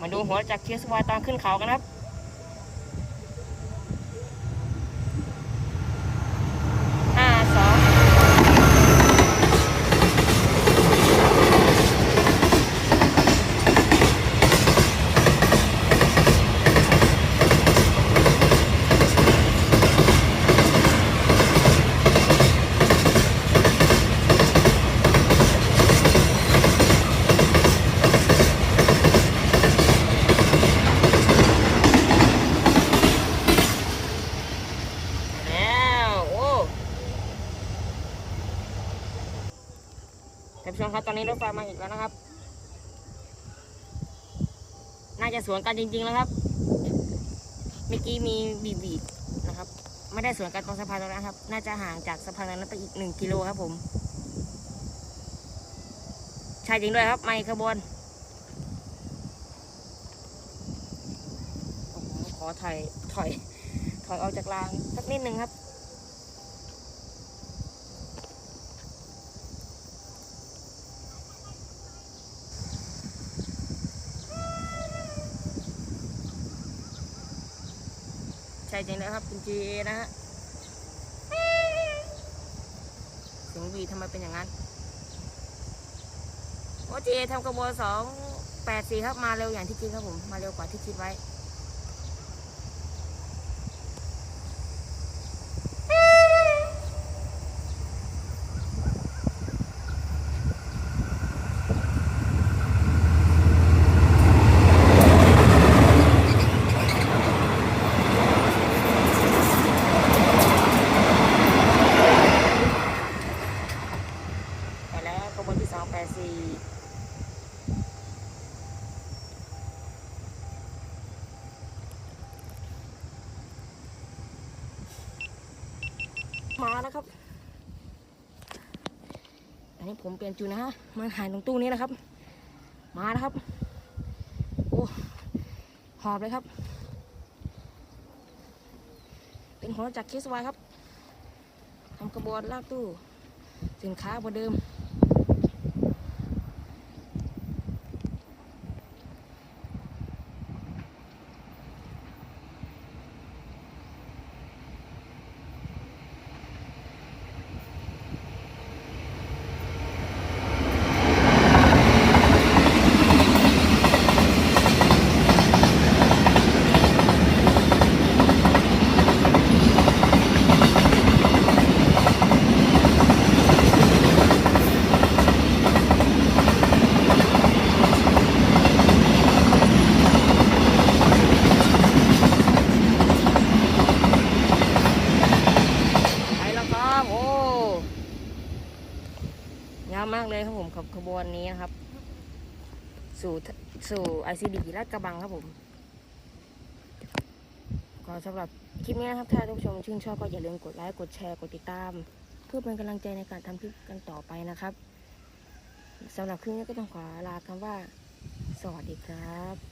มาดูหัวจากเคสวายตอนขึ้นเขากันครับ ห้าสองแล้วโอ้ท่านผู้ชมครับตอนนี้รถไฟมาอีกแล้วนะครับ น่าจะสวนกันจริงๆแล้วครับ เมื่อกี้มีบีบีนะครับ ไม่ได้สวนกันตรงสะพานตรงนั้นครับ น่าจะห่างจากสะพานนั้นไปอีกหนึ่งกิโลครับผมใช่จริงด้วยครับไม่ขบวนขอถอยถอยถอยออกจากรางสักนิดหนึ่งครับ ใช่จริงนะครับคุณเจนะฮะเสียงวีทำไมเป็นอย่างนั้นโอ้ GA ทำกระบวนสองแปดสี่ครับมาเร็วอย่างที่คิดครับผมมาเร็วกว่าที่คิดไว้ ไปแล้วกระบวนที่สองแปดสี่ มาแล้วครับ อันนี้ผมเปลี่ยนจูนนะฮะมาหายตรงตู้นี้นะครับ มาแล้วครับ โอ้ หอบเลยครับ เป็นหัวจากเคสไวครับทำกระบวนลากตู้ สินค้าเหมือนเดิม โอ้ยาวมากเลยครับผมกับขบวนนี้นะครับ สู่สู่ไอซีดีลาดกระบังครับผมก็สำหรับคลิปนี้นะครับ ถ้าท่านผู้ชมชื่นชอบก็อย่าลืมกดไลค์ กดแชร์ กดติดตาม เพื่อเป็นกำลังใจในการทำคลิปกันต่อไปนะครับสำหรับคลิปนี้ก็ต้องขอลาคำว่า สวัสดีครับ